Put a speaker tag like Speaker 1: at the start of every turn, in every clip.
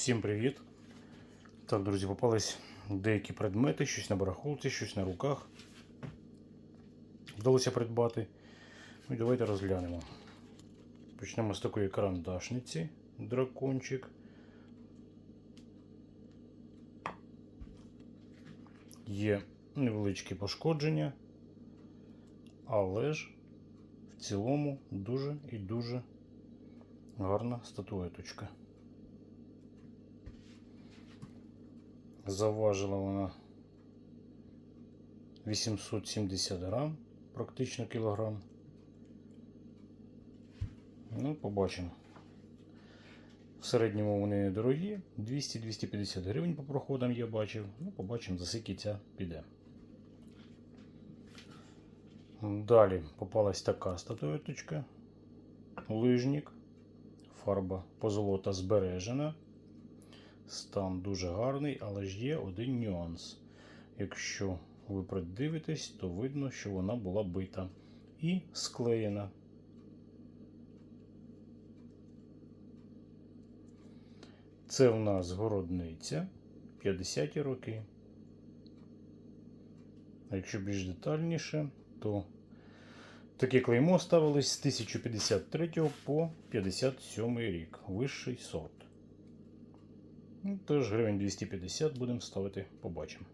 Speaker 1: Всім привіт! Так, друзі, попались деякі предмети, щось на барахолці, щось на руках. Вдалося придбати. Ну давайте розглянемо. Почнемо з такої карандашниці, дракончик. Є невеличкі пошкодження, але ж в цілому дуже і дуже гарна статуеточка. Заважила вона 870 грам, практично кілограм. Ну, побачимо. В середньому вони недорогі, 200-250 гривень по проходам я бачив. Ну, побачимо, за скільки ця піде. Далі попалась така статуеточка. Лижник. Фарба позолота збережена. Стан дуже гарний, але ж є один нюанс. Якщо ви придивитесь, то видно, що вона була бита і склеєна. Це в нас городниця 50-ті роки. Якщо більш детальніше, то таке клеймо ставилось з 1053 по 57 рік. Вищий сорт. Ну, Теж гривень 250 будемо ставити, побачимо.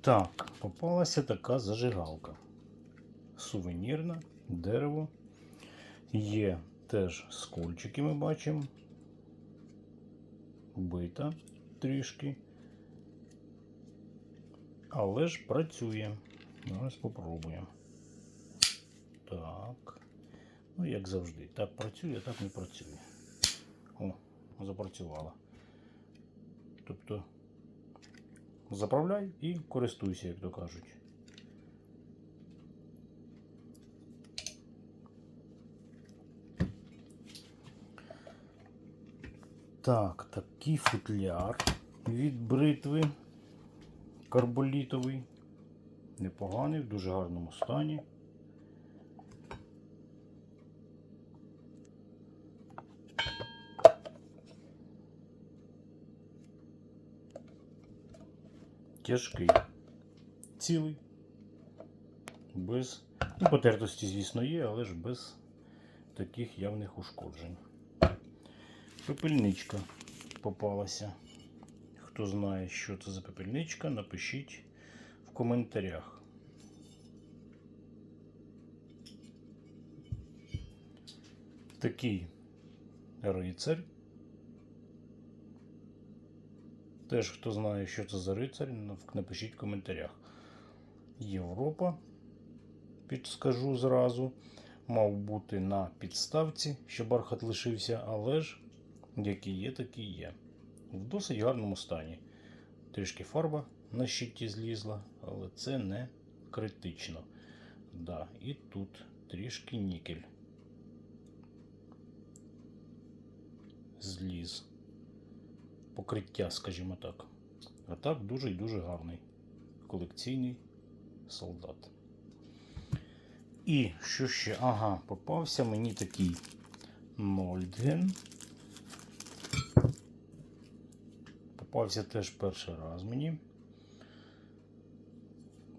Speaker 1: Так, попалася така зажигалка. Сувенірна, дерево. Є теж скольчики ми бачимо. Бита трішки. Але ж працює. Зараз спробуємо. Так. Ну, як завжди. Так працює, так не працює. О, запрацювала. Тобто заправляй і користуйся, як то кажуть. Так, такий футляр від бритви карболітовий. Непоганий, в дуже гарному стані. Тяжкий. Цілий. Без. Ну, потертості, звісно, є, але ж без таких явних ушкоджень. Пепельничка попалася. Хто знає, що це за пепельничка, напишіть в коментарях. Такий рицарь. Теж хто знає, що це за рицарь, напишіть в коментарях. Європа, підскажу зразу, мав бути на підставці, що бархат лишився, але ж який є, такий є. В досить гарному стані. Трішки фарба на щиті злізла, але це не критично. Да, І тут трішки нікель. Зліз. Покриття, скажімо так. А так дуже і дуже гарний колекційний солдат. І що ще? Ага, попався мені такий Нольдген. Попався теж перший раз мені.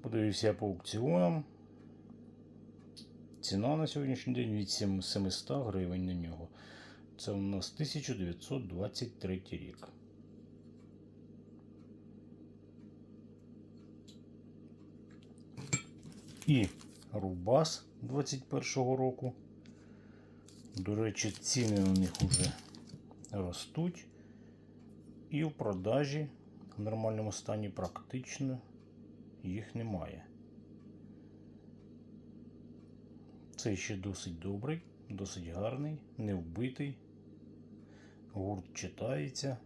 Speaker 1: Подивився я по аукціонам. Ціна на сьогоднішній день від 700 гривень на нього. Це у нас 1923 рік. І Рубас 21-го року. До речі, ціни на них вже ростуть. І в продажі в нормальному стані практично їх немає. Цей ще досить добрий, досить гарний, не вбитий. Гурт читається.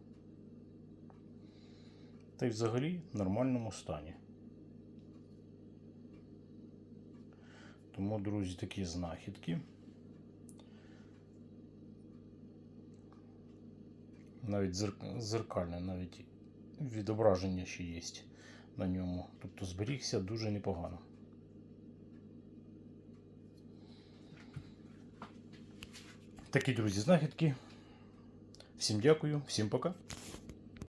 Speaker 1: Та й взагалі в нормальному стані. Тому, друзі, такі знахідки. Навіть зерк- зеркальне, навіть відображення ще є на ньому. Тобто зберігся дуже непогано. Такі, друзі, знахідки. Всім дякую, всім пока.